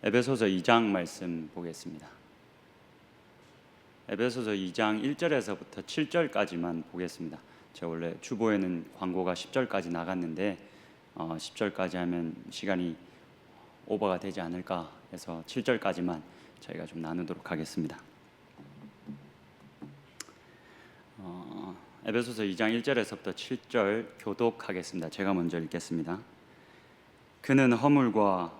에베소서 2장 말씀 보겠습니다. 에베소서 2장 1절에서부터 7절까지만 보겠습니다. 제가 원래 주보에는 광고가 10절까지 나갔는데 어, 10절까지 하면 시간이 오버가 되지 않을까 해서 7절까지만 저희가 좀 나누도록 하겠습니다. 어, 에베소서 2장 1절에서부터 7절 교독하겠습니다. 제가 먼저 읽겠습니다. 그는 허물과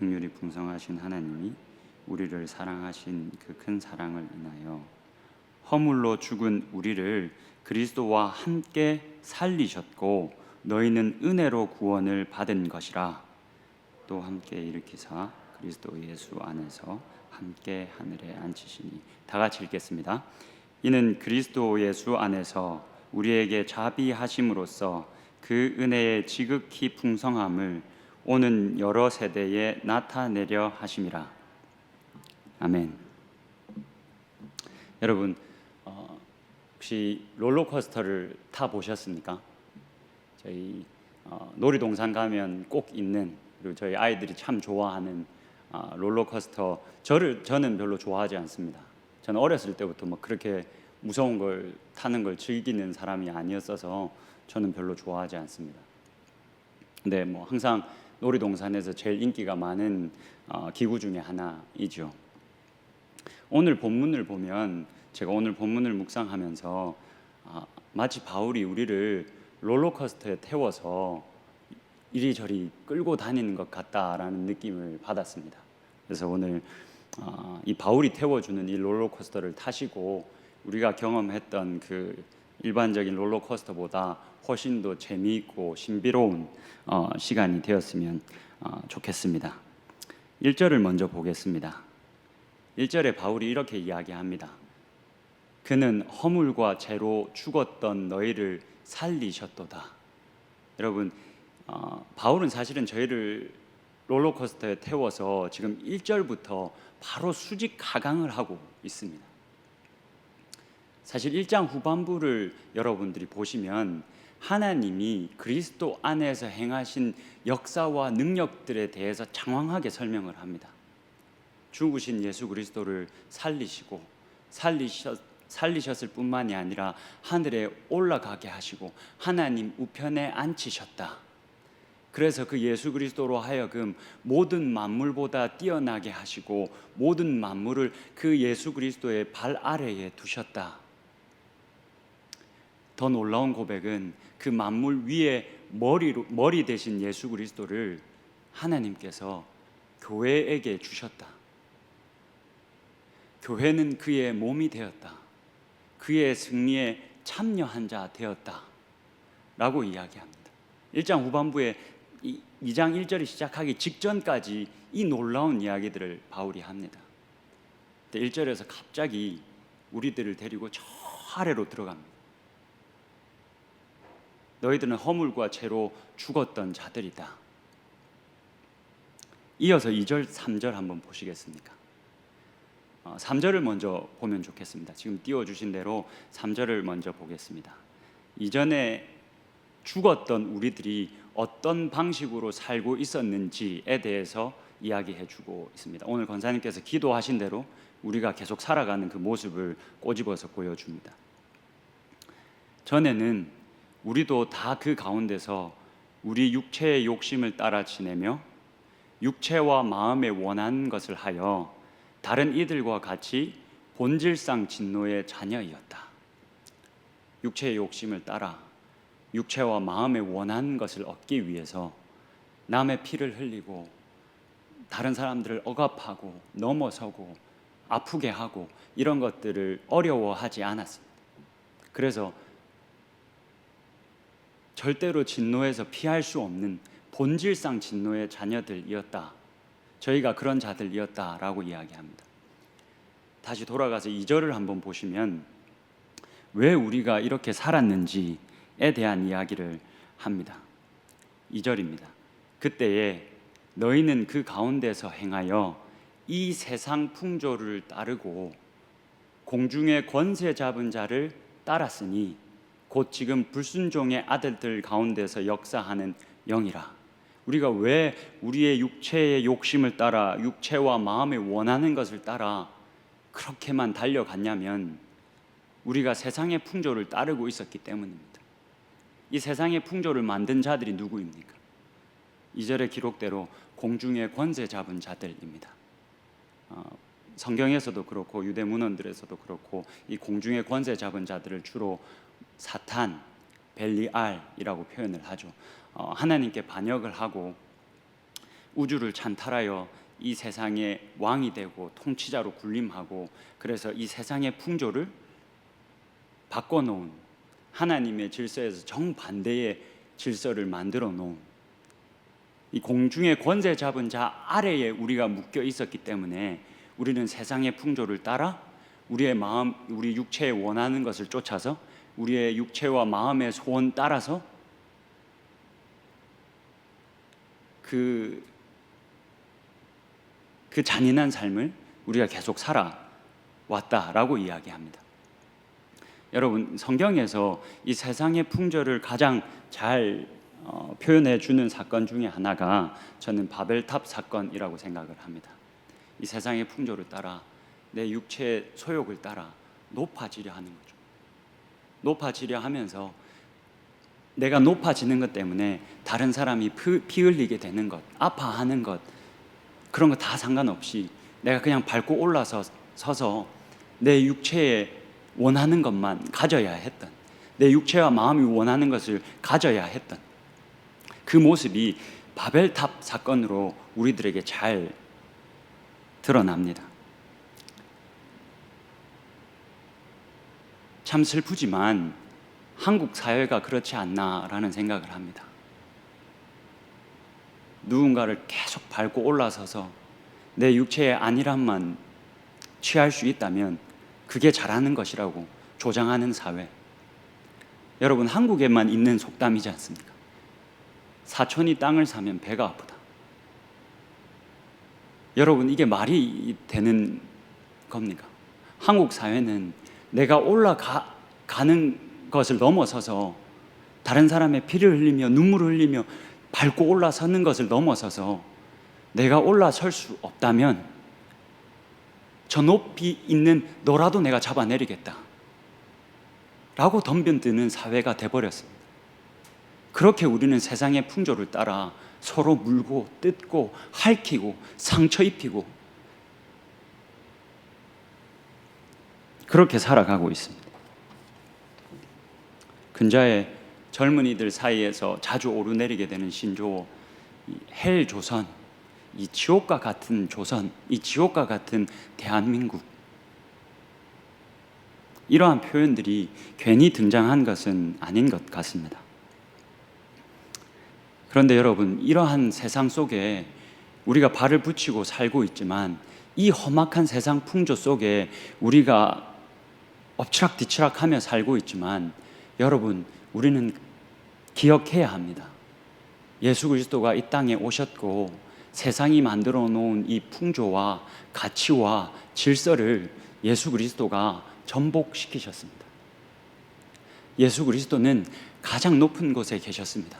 긍휼이 풍성하신 하나님이 우리를 사랑하신 그 큰 사랑을 인하여 허물로 죽은 우리를 그리스도와 함께 살리셨고 너희는 은혜로 구원을 받은 것이라 또 함께 일으키사 그리스도 예수 안에서 함께 하늘에 앉히시니 다 같이 읽겠습니다. 이는 그리스도 예수 안에서 우리에게 자비하심으로써 그 은혜의 지극히 풍성함을 오는 여러 세대에 나타내려 하심이라. 아멘. 여러분 어, 혹시 롤러코스터를 타 보셨습니까? 저희 어, 놀이동산 가면 꼭 있는 그리고 저희 아이들이 참 좋아하는 어, 롤러코스터 저를 저는 별로 좋아하지 않습니다. 저는 어렸을 때부터 뭐 그렇게 무서운 걸 타는 걸 즐기는 사람이 아니었어서 저는 별로 좋아하지 않습니다. 근데 뭐 항상 놀이동산에서 제일 인기가 많은 어, 기구 중에 하나이죠. 오늘 본문을 보면 제가 오늘 본문을 묵상하면서 아, 마치 바울이 우리를 롤러코스터에 태워서 이리저리 끌고 다니는 것 같다라는 느낌을 받았습니다. 그래서 오늘 아, 이 바울이 태워주는 이 롤러코스터를 타시고 우리가 경험했던 그 일반적인 롤러코스터보다 훨씬 더 재미있고 신비로운 어, 시간이 되었으면 어, 좋겠습니다. 1절을 먼저 보겠습니다. 1절에 바울이 이렇게 이야기합니다. 그는 허물과 죄로 죽었던 너희를 살리셨도다. 여러분, 어, 바울은 사실은 저희를 롤러코스터에 태워서 지금 1절부터 바로 수직 하강을 하고 있습니다. 사실 1장 후반부를 여러분들이 보시면 하나님이 그리스도 안에서 행하신 역사와 능력들에 대해서 장황하게 설명을 합니다. 죽으신 예수 그리스도를 살리시고 살리셨, 살리셨을 뿐만이 아니라 하늘에 올라가게 하시고 하나님 우편에 앉히셨다. 그래서 그 예수 그리스도로 하여금 모든 만물보다 뛰어나게 하시고 모든 만물을 그 예수 그리스도의 발 아래에 두셨다. 더 놀라운 고백은 그 만물 위에 머리로 머리 대신 예수 그리스도를 하나님께서 교회에게 주셨다. 교회는 그의 몸이 되었다. 그의 승리에 참여한 자 되었다. 라고 이야기합니다. 1장 후반부에 2장 1절이 시작하기 직전까지 이 놀라운 이야기들을 바울이 합니다. 1절에서 갑자기 우리들을 데리고 저 아래로 들어갑니다. 너희들은 허물과 죄로 죽었던 자들이다. 이어서 2절, 3절 한번 보시겠습니까? 3절을 어, 먼저 보면 좋겠습니다. 지금 띄워주신 대로 3절을 먼저 보겠습니다. 이전에 죽었던 우리들이 어떤 방식으로 살고 있었는지에 대해서 이야기해 주고 있습니다. 오늘 권사님께서 기도하신 대로 우리가 계속 살아가는 그 모습을 꼬집어서 보여줍니다. 전에는 우리도 다 그 가운데서 우리 육체의 욕심을 따라 지내며 육체와 마음에 원하는 것을 하여 다른 이들과 같이 본질상 진노의 자녀이었다. 육체의 욕심을 따라 육체와 마음에 원하는 것을 얻기 위해서 남의 피를 흘리고 다른 사람들을 억압하고 넘어서고 아프게 하고 이런 것들을 어려워하지 않았습니다. 그래서 절대로 진노에서 피할 수 없는 본질상 진노의 자녀들이었다. 저희가 그런 자들이었다라고 이야기합니다. 다시 돌아가서 2절을 한번 보시면 왜 우리가 이렇게 살았는지에 대한 이야기를 합니다. 2절입니다. 그때에 너희는 그 가운데서 행하여 이 세상 풍조를 따르고 공중의 권세 잡은 자를 따랐으니 곧 지금 불순종의 아들들 가운데서 역사하는 영이라. 우리가 왜 우리의 육체의 욕심을 따라 육체와 마음에 원하는 것을 따라 그렇게만 달려갔냐면 우리가 세상의 풍조를 따르고 있었기 때문입니다. 이 세상의 풍조를 만든 자들이 누구입니까? 이절의 기록대로 공중의 권세 잡은 자들입니다. 어, 성경에서도 그렇고 유대 문헌들에서도 그렇고 이 공중의 권세 잡은 자들을 주로 사탄, 벨리알이라고 표현을 하죠. 어, 하나님께 반역을 하고 우주를 찬탈하여 이 세상의 왕이 되고 통치자로 군림하고 그래서 이 세상의 풍조를 바꿔놓은 하나님의 질서에서 정반대의 질서를 만들어 놓은 이 공중의 권세 잡은 자 아래에 우리가 묶여 있었기 때문에 우리는 세상의 풍조를 따라 우리의 마음, 우리 육체에 원하는 것을 쫓아서 우리의 육체와 마음의 소원 따라서 그, 그 잔인한 삶을 우리가 계속 살아왔다라고 이야기합니다. 여러분, 성경에서 이 세상의 풍조를 가장 잘 어, 표현해 주는 사건 중에 하나가 저는 바벨탑 사건이라고 생각을 합니다. 이 세상의 풍조를 따라 내 육체의 소욕을 따라 높아지려 하는 거죠. 높아지려 하면서 내가 높아지는 것 때문에 다른 사람이 피 흘리게 되는 것, 아파하는 것 그런 거 다 상관없이 내가 그냥 밟고 올라서 서서 내 육체에 원하는 것만 가져야 했던 내 육체와 마음이 원하는 것을 가져야 했던 그 모습이 바벨탑 사건으로 우리들에게 잘 드러납니다. 참 슬프지만 한국 사회가 그렇지 않나라는 생각을 합니다. 누군가를 계속 밟고 올라서서 내 육체의 안일함만 취할 수 있다면 그게 잘하는 것이라고 조장하는 사회. 여러분 한국에만 있는 속담이지 않습니까? 사촌이 땅을 사면 배가 아프다. 여러분 이게 말이 되는 겁니까? 한국 사회는 내가 올라가는 것을 넘어서서 다른 사람의 피를 흘리며 눈물을 흘리며 밟고 올라서는 것을 넘어서서 내가 올라설 수 없다면 저 높이 있는 너라도 내가 잡아내리겠다. 라고 덤벼드는 사회가 돼버렸습니다. 그렇게 우리는 세상의 풍조를 따라 서로 물고 뜯고 핥히고 상처 입히고 그렇게 살아가고 있습니다. 근자의 젊은이들 사이에서 자주 오르내리게 되는 신조어 헬 조선, 이 지옥과 같은 조선, 이 지옥과 같은 대한민국 이러한 표현들이 괜히 등장한 것은 아닌 것 같습니다. 그런데 여러분, 이러한 세상 속에 우리가 발을 붙이고 살고 있지만 이 험악한 세상 풍조 속에 우리가 엎치락뒤치락 하며 살고 있지만 여러분, 우리는 기억해야 합니다. 예수 그리스도가 이 땅에 오셨고 세상이 만들어 놓은 이 풍조와 가치와 질서를 예수 그리스도가 전복시키셨습니다. 예수 그리스도는 가장 높은 곳에 계셨습니다.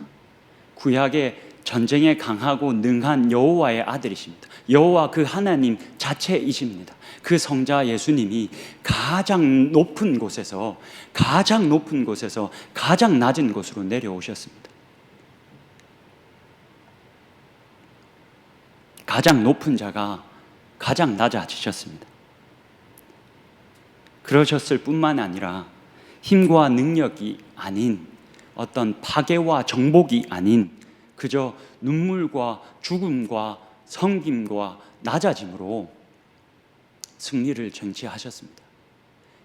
구약의 전쟁에 강하고 능한 여호와의 아들이십니다. 여호와 그 하나님 자체이십니다. 그 성자 예수님이 가장 높은 곳에서 가장 높은 곳에서 가장 낮은 곳으로 내려오셨습니다. 가장 높은 자가 가장 낮아지셨습니다. 그러셨을 뿐만 아니라 힘과 능력이 아닌 어떤 파괴와 정복이 아닌 그저 눈물과 죽음과 성김과 낮아짐으로 승리를 쟁취하셨습니다.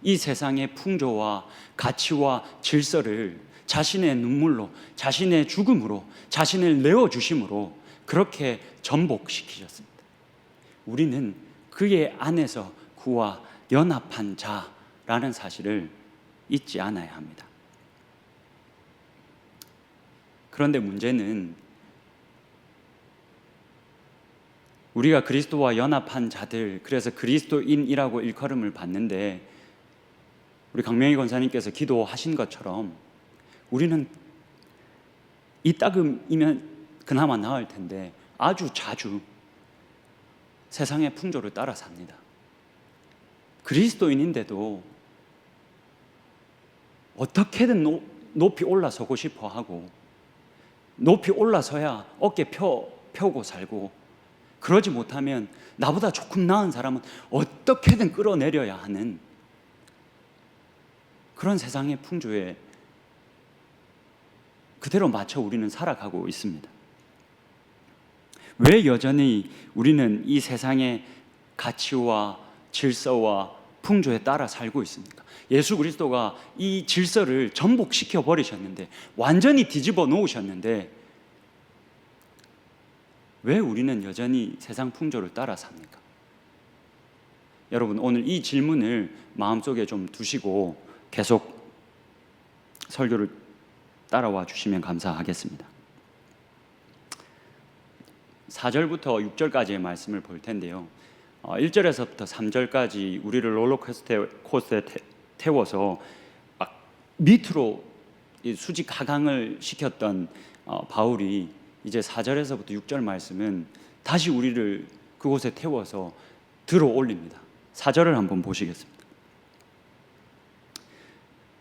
이 세상의 풍조와 가치와 질서를 자신의 눈물로, 자신의 죽음으로, 자신을 내어 주심으로 그렇게 전복시키셨습니다. 우리는 그의 안에서 그와 연합한 자라는 사실을 잊지 않아야 합니다. 그런데 문제는 우리가 그리스도와 연합한 자들, 그래서 그리스도인이라고 일컬음을 받는데 우리 강명희 권사님께서 기도하신 것처럼 우리는 이 따금이면 그나마 나을 텐데 아주 자주 세상의 풍조를 따라 삽니다. 그리스도인인데도 어떻게든 노, 높이 올라서고 싶어 하고 높이 올라서야 어깨 펴, 펴고 살고 그러지 못하면 나보다 조금 나은 사람은 어떻게든 끌어내려야 하는 그런 세상의 풍조에 그대로 맞춰 우리는 살아가고 있습니다. 왜 여전히 우리는 이 세상의 가치와 질서와 풍조에 따라 살고 있습니까? 예수 그리스도가 이 질서를 전복시켜 버리셨는데 완전히 뒤집어 놓으셨는데 왜 우리는 여전히 세상 풍조를 따라 삽니까? 여러분 오늘 이 질문을 마음속에 좀 두시고 계속 설교를 따라와 주시면 감사하겠습니다. 4절부터 6절까지의 말씀을 볼 텐데요. 1절에서부터 3절까지 우리를 롤러코스터에 태워서 막 밑으로 수직 하강을 시켰던 어, 바울이 이제 4절에서부터 6절 말씀은 다시 우리를 그곳에 태워서 들어 올립니다. 4절을 한번 보시겠습니다.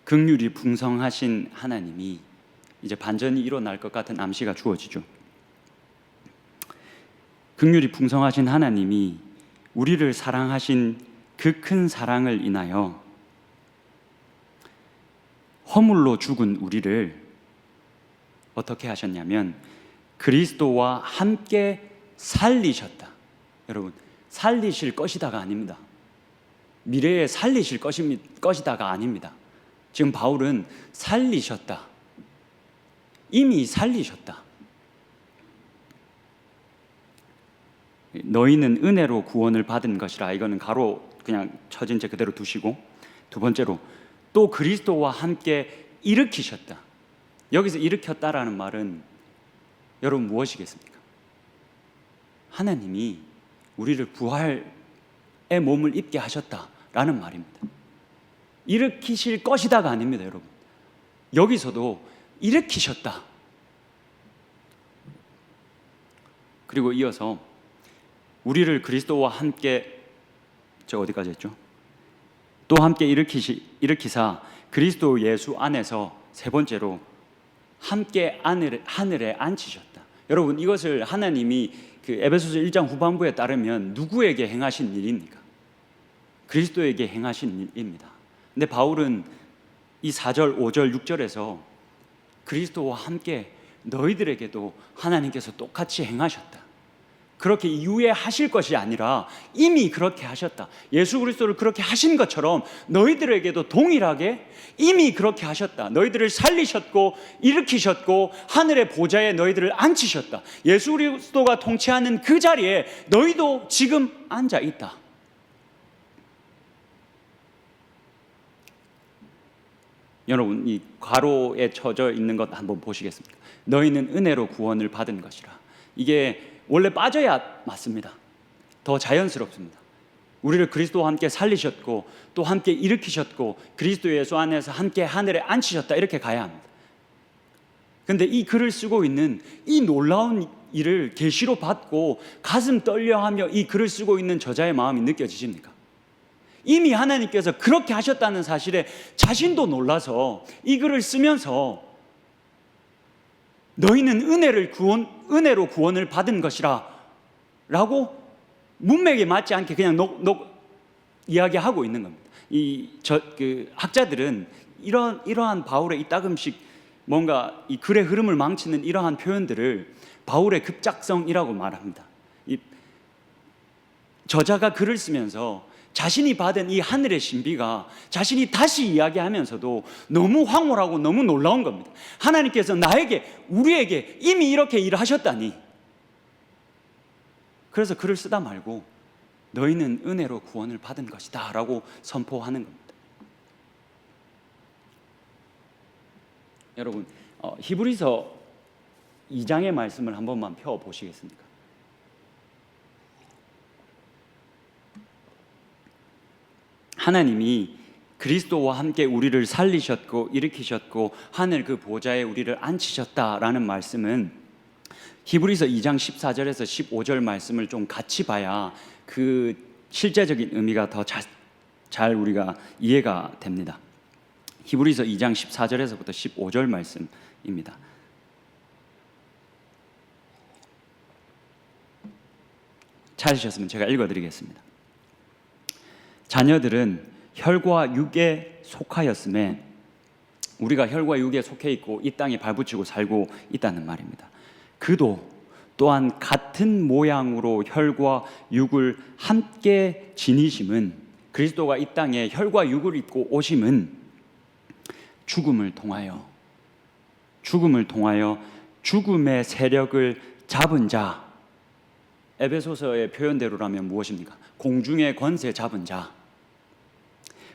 극률이 풍성하신 하나님이 이제 반전이 일어날 것 같은 암시가 주어지죠. 극률이 풍성하신 하나님이 우리를 사랑하신 그 큰 사랑을 인하여 허물로 죽은 우리를 어떻게 하셨냐면 그리스도와 함께 살리셨다. 여러분, 살리실 것이다가 아닙니다. 미래에 살리실 것이다가 아닙니다. 지금 바울은 살리셨다. 이미 살리셨다. 너희는 은혜로 구원을 받은 것이라 이거는 가로 그냥 쳐진 채 그대로 두시고 두 번째로 또 그리스도와 함께 일으키셨다. 여기서 일으켰다라는 말은 여러분 무엇이겠습니까? 하나님이 우리를 부활의 몸을 입게 하셨다라는 말입니다. 일으키실 것이다가 아닙니다, 여러분. 여기서도 일으키셨다. 그리고 이어서 우리를 그리스도와 함께 저 어디까지 했죠? 또 함께 일으키시 일으키사 그리스도 예수 안에서 세 번째로 함께 하늘에, 앉히셨다. 여러분 이것을 하나님이 그 에베소서 1장 후반부에 따르면 누구에게 행하신 일입니까? 그리스도에게 행하신 일입니다. 근데 바울은 이 4절, 5절, 6절에서 그리스도와 함께 너희들에게도 하나님께서 똑같이 행하셨다. 그렇게 이후에 하실 것이 아니라 이미 그렇게 하셨다. 예수 그리스도를 그렇게 하신 것처럼 너희들에게도 동일하게 이미 그렇게 하셨다. 너희들을 살리셨고 일으키셨고 하늘의 보좌에 너희들을 앉히셨다. 예수 그리스도가 통치하는 그 자리에 너희도 지금 앉아 있다. 여러분 이 괄호에 쳐져 있는 것 한번 보시겠습니까? 너희는 은혜로 구원을 받은 것이라. 이게 원래 빠져야 맞습니다. 더 자연스럽습니다. 우리를 그리스도와 함께 살리셨고 또 함께 일으키셨고 그리스도 예수 안에서 함께 하늘에 앉히셨다 이렇게 가야 합니다. 근데 이 글을 쓰고 있는 이 놀라운 일을 계시로 받고 가슴 떨려하며 이 글을 쓰고 있는 저자의 마음이 느껴지십니까? 이미 하나님께서 그렇게 하셨다는 사실에 자신도 놀라서 이 글을 쓰면서 너희는 은혜를 구원 은혜로 구원을 받은 것이라 라고 문맥에 맞지 않게 그냥 녹, 녹 이야기하고 있는 겁니다. 이 저 그 학자들은 이런 이러한 바울의 이따금씩 뭔가 이 글의 흐름을 망치는 이러한 표현들을 바울의 급작성이라고 말합니다. 이 저자가 글을 쓰면서 자신이 받은 이 하늘의 신비가 자신이 다시 이야기하면서도 너무 황홀하고 너무 놀라운 겁니다. 하나님께서 나에게, 우리에게 이미 이렇게 일을 하셨다니. 그래서 글을 쓰다 말고 너희는 은혜로 구원을 받은 것이다 라고 선포하는 겁니다. 여러분 어, 히브리서 2장의 말씀을 한 번만 펴 보시겠습니까? 하나님이 그리스도와 함께 우리를 살리셨고 일으키셨고 하늘 그 보좌에 우리를 앉히셨다라는 말씀은 히브리서 2장 14절에서 15절 말씀을 좀 같이 봐야 그 실제적인 의미가 더잘 우리가 이해가 됩니다. 히브리서 2장 14절에서부터 15절 말씀입니다. 찾으셨으면 제가 읽어드리겠습니다. 자녀들은 혈과 육에 속하였음에 우리가 혈과 육에 속해 있고 이 땅에 발붙이고 살고 있다는 말입니다. 그도 또한 같은 모양으로 혈과 육을 함께 지니심은 그리스도가 이 땅에 혈과 육을 입고 오심은 죽음을 통하여 죽음을 통하여 죽음의 세력을 잡은 자 에베소서의 표현대로라면 무엇입니까? 공중의 권세 잡은 자,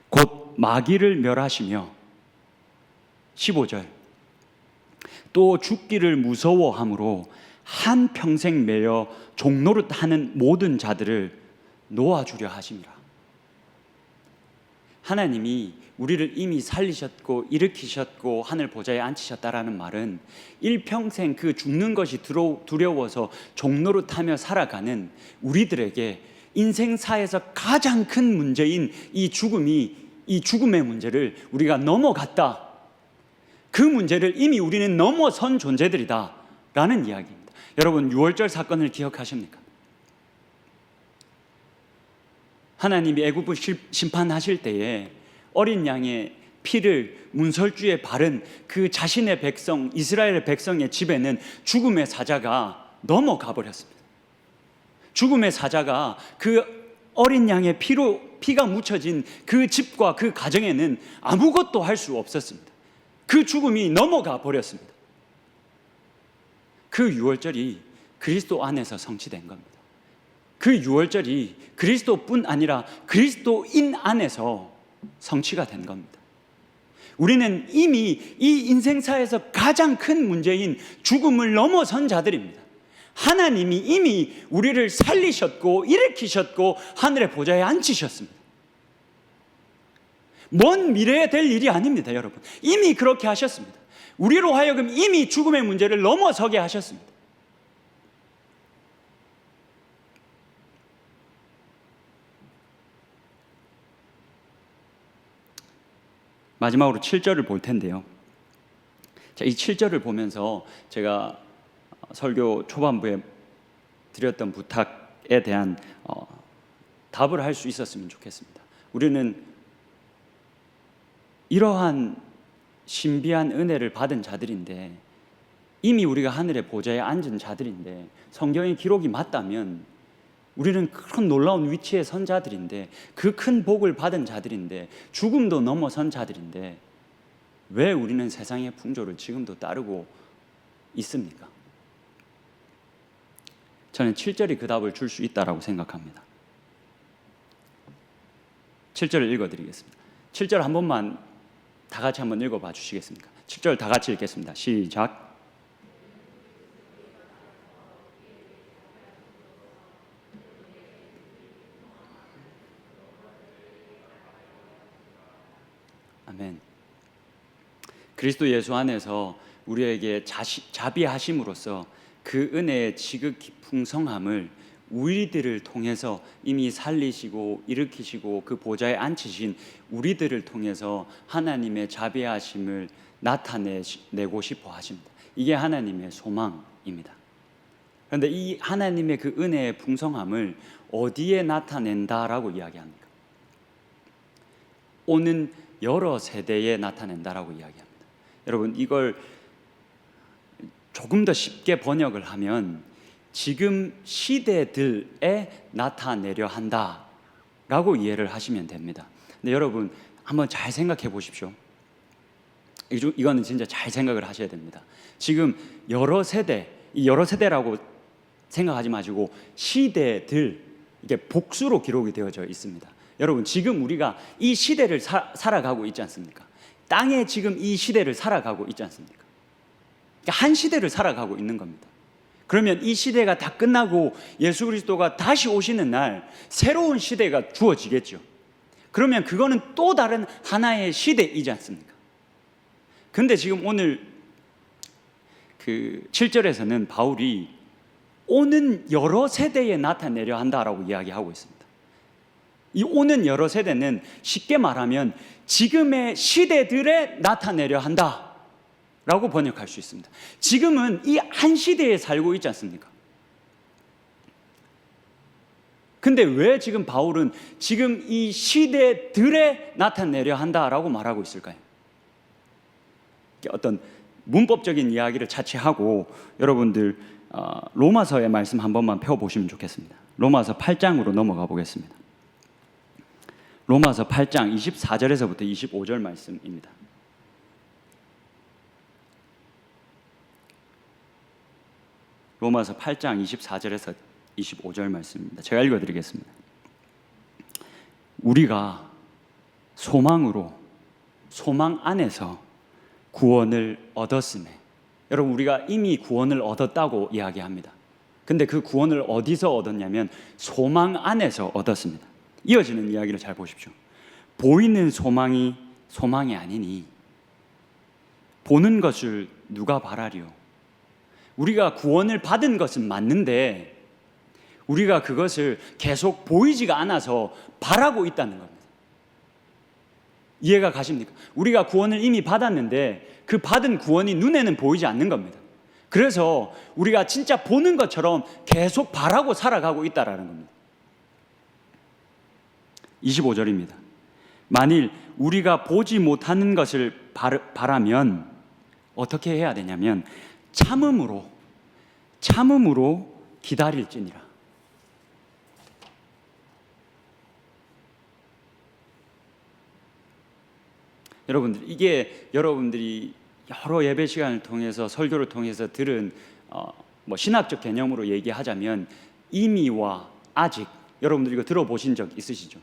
곧 마귀를 멸하시며 15절 또 죽기를 무서워함으로 한 평생 매여 종노릇하는 모든 자들을 놓아주려 하심이라. 하나님이 우리를 이미 살리셨고 일으키셨고 하늘 보좌에 앉히셨다라는 말은 일평생 그 죽는 것이 두려워서 종로릇하며 살아가는 우리들에게 인생사에서 가장 큰 문제인 이 죽음이 이 죽음의 문제를 우리가 넘어갔다. 그 문제를 이미 우리는 넘어선 존재들이다. 라는 이야기입니다. 여러분, 6월절 사건을 기억하십니까? 하나님이 애굽을 심판하실 때에 어린 양의 피를 문설주에 바른 그 자신의 백성 이스라엘의 백성의 집에는 죽음의 사자가 넘어가 버렸습니다. 죽음의 사자가 그 어린 양의 피로 피가 묻혀진 그 집과 그 가정에는 아무것도 할 수 없었습니다. 그 죽음이 넘어가 버렸습니다. 그 유월절이 그리스도 안에서 성취된 겁니다. 그 유월절이 그리스도뿐 아니라 그리스도인 안에서 성취가 된 겁니다. 우리는 이미 이 인생사에서 가장 큰 문제인 죽음을 넘어선 자들입니다. 하나님이 이미 우리를 살리셨고 일으키셨고 하늘의 보좌에 앉히셨습니다. 먼 미래에 될 일이 아닙니다, 여러분. 이미 그렇게 하셨습니다. 우리로 하여금 이미 죽음의 문제를 넘어서게 하셨습니다. 마지막으로 7절을 볼 텐데요. 자, 이 7절을 보면서 제가 설교 초반부에 드렸던 부탁에 대한 어, 답을 할 수 있었으면 좋겠습니다. 우리는 이러한 신비한 은혜를 받은 자들인데 이미 우리가 하늘의 보좌에 앉은 자들인데 성경의 기록이 맞다면 우리는 그런 놀라운 위치에 선 자들인데 그 큰 복을 받은 자들인데 죽음도 넘어선 자들인데 왜 우리는 세상의 풍조를 지금도 따르고 있습니까? 저는 7절이 그 답을 줄 수 있다라고 생각합니다. 7절을 읽어 드리겠습니다. 7절 한 번만 다 같이 한번 읽어 봐 주시겠습니까? 7절 다 같이 읽겠습니다. 시작. 아멘. 그리스도 예수 안에서 우리에게 자시, 자비하심으로써 그 은혜의 지극히 풍성함을 우리들을 통해서 이미 살리시고 일으키시고 그 보좌에 앉히신 우리들을 통해서 하나님의 자비하심을 나타내고 싶어 하십니다. 이게 하나님의 소망입니다. 그런데 이 하나님의 그 은혜의 풍성함을 어디에 나타낸다라고 이야기합니까? 오는 여러 세대에 나타낸다라고 이야기합니다. 여러분 이걸 조금 더 쉽게 번역을 하면 지금 시대들에 나타내려 한다라고 이해를 하시면 됩니다. 근데 여러분 한번 잘 생각해 보십시오. 이거는 진짜 잘 생각을 하셔야 됩니다. 지금 여러 세대, 이 여러 세대라고 생각하지 마시고 시대들 이게 복수로 기록이 되어져 있습니다. 여러분 지금 우리가 이 시대를 사, 살아가고 있지 않습니까? 땅에 지금 이 시대를 살아가고 있지 않습니까? 그러니까 한 시대를 살아가고 있는 겁니다. 그러면 이 시대가 다 끝나고 예수 그리스도가 다시 오시는 날 새로운 시대가 주어지겠죠. 그러면 그거는 또 다른 하나의 시대이지 않습니까? 근데 지금 오늘 그 7절에서는 바울이 오는 여러 세대에 나타내려 한다라고 이야기하고 있습니다. 이 오는 여러 세대는 쉽게 말하면 지금의 시대들에 나타내려 한다 라고 번역할 수 있습니다. 지금은 이 한 시대에 살고 있지 않습니까? 근데 왜 지금 바울은 지금 이 시대들에 나타내려 한다라고 말하고 있을까요? 어떤 문법적인 이야기를 차치하고 여러분들 어, 로마서의 말씀 한 번만 펴보시면 좋겠습니다. 로마서 8장으로 넘어가 보겠습니다. 로마서 8장 24절에서부터 25절 말씀입니다. 로마서 8장 24절에서 25절 말씀입니다. 제가 읽어 드리겠습니다. 우리가 소망으로 소망 안에서 구원을 얻었음에 여러분 우리가 이미 구원을 얻었다고 이야기합니다. 근데 그 구원을 어디서 얻었냐면 소망 안에서 얻었습니다. 이어지는 이야기를 잘 보십시오. 보이는 소망이 소망이 아니니 보는 것을 누가 바라리요? 우리가 구원을 받은 것은 맞는데 우리가 그것을 계속 보이지가 않아서 바라고 있다는 겁니다. 이해가 가십니까? 우리가 구원을 이미 받았는데 그 받은 구원이 눈에는 보이지 않는 겁니다. 그래서 우리가 진짜 보는 것처럼 계속 바라고 살아가고 있다라는 겁니다. 25절입니다. 만일 우리가 보지 못하는 것을 바라면 어떻게 해야 되냐면 참음으로 참음으로 기다릴지니라. 여러분들 이게 여러분들이 여러 예배 시간을 통해서 설교를 통해서 들은 어, 뭐 신학적 개념으로 얘기하자면 이미와 아직 여러분들 이거 들어보신 적 있으시죠?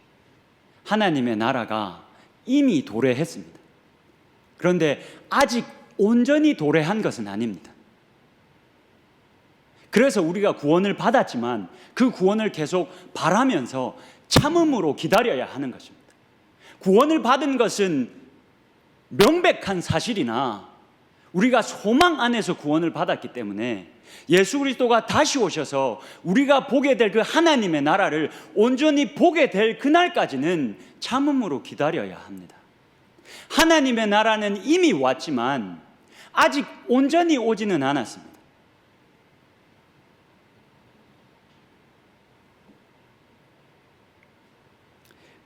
하나님의 나라가 이미 도래했습니다. 그런데 아직 온전히 도래한 것은 아닙니다. 그래서 우리가 구원을 받았지만 그 구원을 계속 바라면서 참음으로 기다려야 하는 것입니다. 구원을 받은 것은 명백한 사실이나 우리가 소망 안에서 구원을 받았기 때문에 예수 그리스도가 다시 오셔서 우리가 보게 될 그 하나님의 나라를 온전히 보게 될 그날까지는 참음으로 기다려야 합니다. 하나님의 나라는 이미 왔지만 아직 온전히 오지는 않았습니다.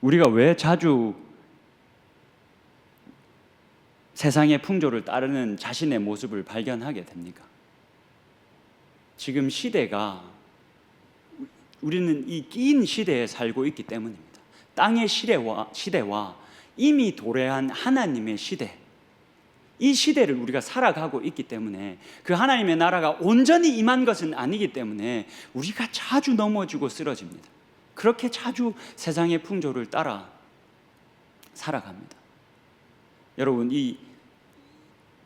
우리가 왜 자주 세상의 풍조를 따르는 자신의 모습을 발견하게 됩니까? 지금 시대가 우리는 이낀 시대에 살고 있기 때문입니다. 땅의 시대와, 시대와 이미 도래한 하나님의 시대, 이 시대를 우리가 살아가고 있기 때문에 그 하나님의 나라가 온전히 임한 것은 아니기 때문에 우리가 자주 넘어지고 쓰러집니다. 그렇게 자주 세상의 풍조를 따라 살아갑니다. 여러분 이,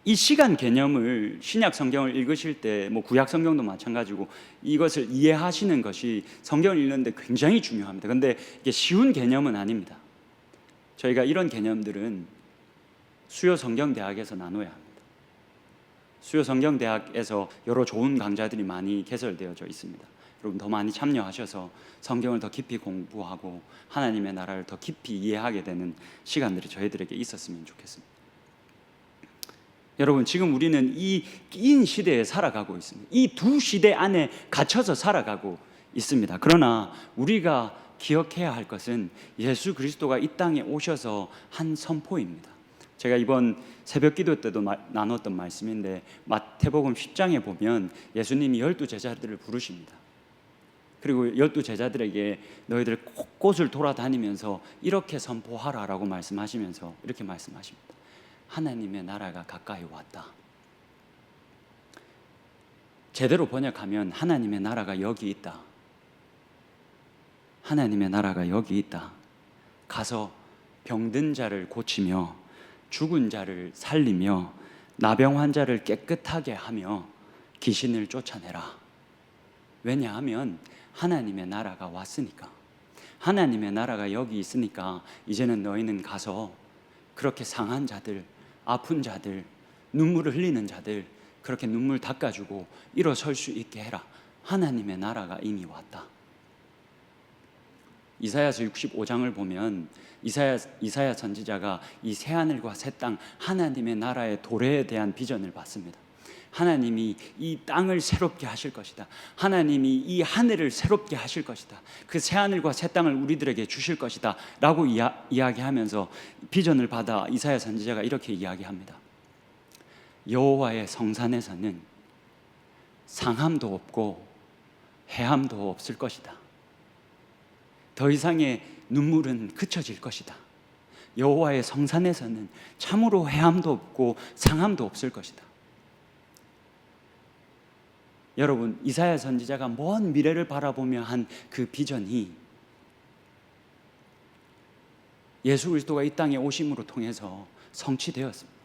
이 시간 개념을 신약 성경을 읽으실 때 뭐 구약 성경도 마찬가지고 이것을 이해하시는 것이 성경을 읽는데 굉장히 중요합니다. 근데 이게 쉬운 개념은 아닙니다. 저희가 이런 개념들은 수요 성경 대학에서 나눠야 합니다. 수요 성경 대학에서 여러 좋은 강좌들이 많이 개설되어져 있습니다. 여러분 더 많이 참여하셔서 성경을 더 깊이 공부하고 하나님의 나라를 더 깊이 이해하게 되는 시간들이 저희들에게 있었으면 좋겠습니다. 여러분 지금 우리는 이낀 시대에 살아가고 있습니다. 이 두 시대 안에 갇혀서 살아가고 있습니다. 그러나 우리가 기억해야 할 것은 예수 그리스도가 이 땅에 오셔서 한 선포입니다. 제가 이번 새벽 기도 때도 마, 나눴던 말씀인데 마태복음 10장에 보면 예수님이 열두 제자들을 부르십니다. 그리고 열두 제자들에게 너희들 곳곳을 돌아다니면서 이렇게 선포하라라고 말씀하시면서 이렇게 말씀하십니다. 하나님의 나라가 가까이 왔다. 제대로 번역하면 하나님의 나라가 여기 있다. 하나님의 나라가 여기 있다. 가서 병든 자를 고치며 죽은 자를 살리며 나병 환자를 깨끗하게 하며 귀신을 쫓아내라. 왜냐하면 하나님의 나라가 왔으니까. 하나님의 나라가 여기 있으니까 이제는 너희는 가서 그렇게 상한 자들, 아픈 자들, 눈물을 흘리는 자들 그렇게 눈물 닦아주고 일어설 수 있게 해라. 하나님의 나라가 이미 왔다. 이사야서 65장을 보면 이사야 이사야 선지자가 이 새 하늘과 새 땅 하나님의 나라의 도래에 대한 비전을 받습니다. 하나님이 이 땅을 새롭게 하실 것이다. 하나님이 이 하늘을 새롭게 하실 것이다. 그 새 하늘과 새 땅을 우리들에게 주실 것이다. 라고 이야, 이야기하면서 비전을 받아 이사야 선지자가 이렇게 이야기합니다. 여호와의 성산에서는 상함도 없고 해함도 없을 것이다. 더 이상의 눈물은 그쳐질 것이다. 여호와의 성산에서는 참으로 해함도 없고 상함도 없을 것이다. 여러분 이사야 선지자가 먼 미래를 바라보며 한 그 비전이 예수 그리스도가 이 땅에 오심으로 통해서 성취되었습니다.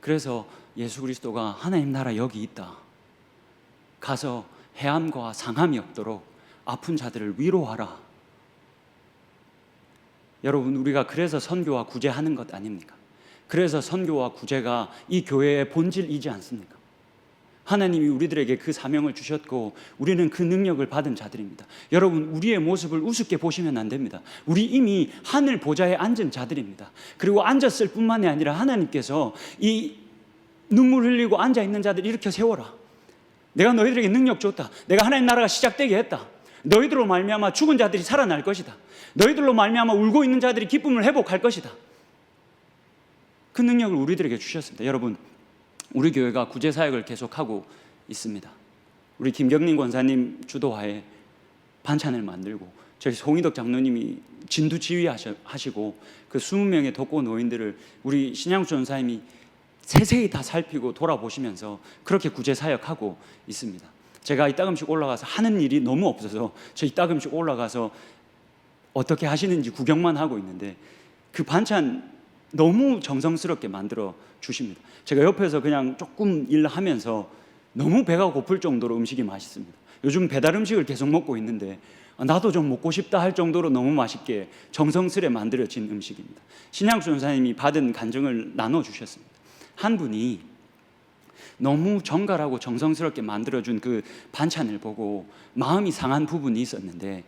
그래서 예수 그리스도가 하나님 나라 여기 있다. 가서 해함과 상함이 없도록 아픈 자들을 위로하라. 여러분 우리가 그래서 선교와 구제하는 것 아닙니까? 그래서 선교와 구제가 이 교회의 본질이지 않습니까? 하나님이 우리들에게 그 사명을 주셨고 우리는 그 능력을 받은 자들입니다. 여러분 우리의 모습을 우습게 보시면 안 됩니다. 우리 이미 하늘 보좌에 앉은 자들입니다. 그리고 앉았을 뿐만이 아니라 하나님께서 이 눈물 흘리고 앉아 있는 자들 일으켜 세워라. 내가 너희들에게 능력 줬다. 내가 하나님 나라가 시작되게 했다. 너희들로 말미암아 죽은 자들이 살아날 것이다. 너희들로 말미암아 울고 있는 자들이 기쁨을 회복할 것이다. 그 능력을 우리들에게 주셨습니다. 여러분 우리 교회가 구제 사역을 계속하고 있습니다. 우리 김경림 권사님 주도하에 반찬을 만들고 저희 송희덕 장로님이 진두 지휘하시고 그 20명의 독거 노인들을 우리 신양수 전사님이 세세히 다 살피고 돌아보시면서 그렇게 구제 사역하고 있습니다. 제가 이따금씩 올라가서 하는 일이 너무 없어서 저 이따금씩 올라가서 어떻게 하시는지 구경만 하고 있는데 그 반찬 너무 정성스럽게 만들어 주십니다. 제가 옆에서 그냥 조금 일하면서 너무 배가 고플 정도로 음식이 맛있습니다. 요즘 배달 음식을 계속 먹고 있는데 나도 좀 먹고 싶다 할 정도로 너무 맛있게 정성스레 만들어진 음식입니다. 신양수 전사님이 받은 간증을 나눠 주셨습니다. 한 분이 너무 정갈하고 정성스럽게 만들어준 그 반찬을 보고 마음이 상한 부분이 있었는데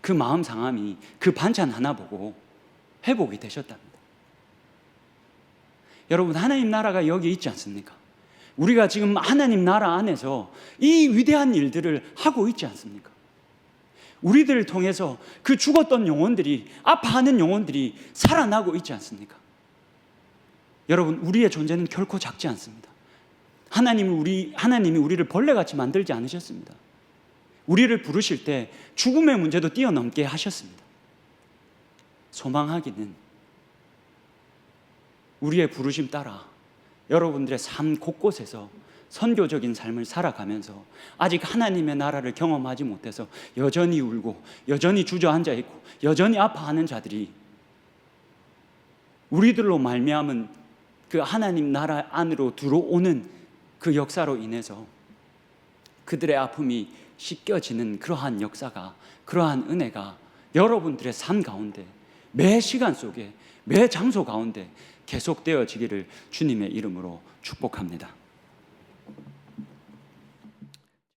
그 마음 상함이 그 반찬 하나 보고 회복이 되셨답니다. 여러분 하나님 나라가 여기 있지 않습니까? 우리가 지금 하나님 나라 안에서 이 위대한 일들을 하고 있지 않습니까? 우리들을 통해서 그 죽었던 영혼들이 아파하는 영혼들이 살아나고 있지 않습니까? 여러분 우리의 존재는 결코 작지 않습니다. 하나님이 우리 하나님이 우리를 벌레같이 만들지 않으셨습니다. 우리를 부르실 때 죽음의 문제도 뛰어넘게 하셨습니다. 소망하기는 우리의 부르심 따라 여러분들의 삶 곳곳에서 선교적인 삶을 살아가면서 아직 하나님의 나라를 경험하지 못해서 여전히 울고 여전히 주저앉아 있고 여전히 아파하는 자들이 우리들로 말미암은 그 하나님 나라 안으로 들어오는 그 역사로 인해서 그들의 아픔이 씻겨지는 그러한 역사가 그러한 은혜가 여러분들의 삶 가운데 매 시간 속에 매 장소 가운데 계속되어지기를 주님의 이름으로 축복합니다.